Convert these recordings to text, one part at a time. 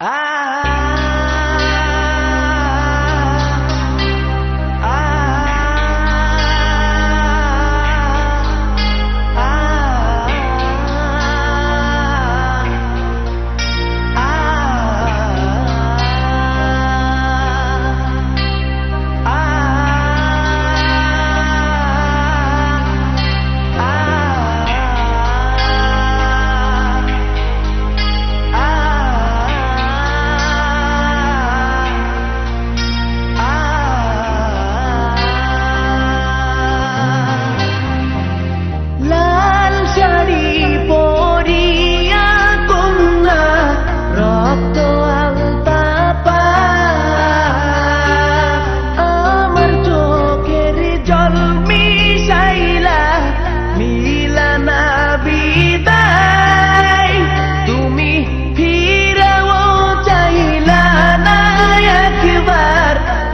Ah!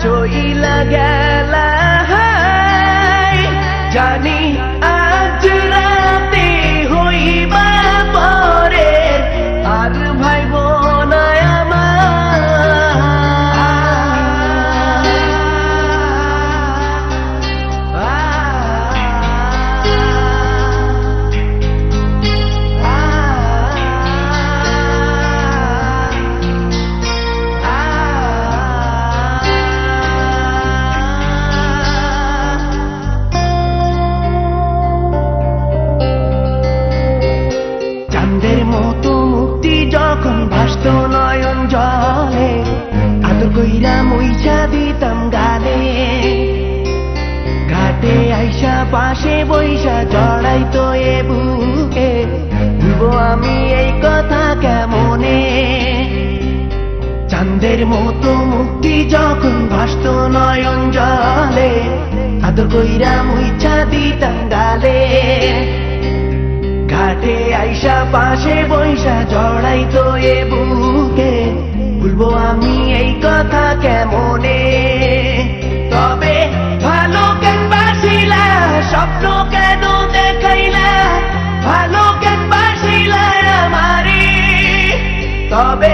চইলা গেলা হায়। জানি আজ রাতে হইবা পরে আর ভাই পাশে বইসা জড়াইতো এ বুকে। ভুলবো আমি এই কথা কেমনে? চাঁদের মতো মুক্তি যখন ভাসত নয়ন জলে, আদর কইরা মুইছা দিতাম গালে ঘাটে আইসা পাশে বৈশা জড়াই তো এ বুকে। ভুলবো আমি এই কথা কেমনে? তবে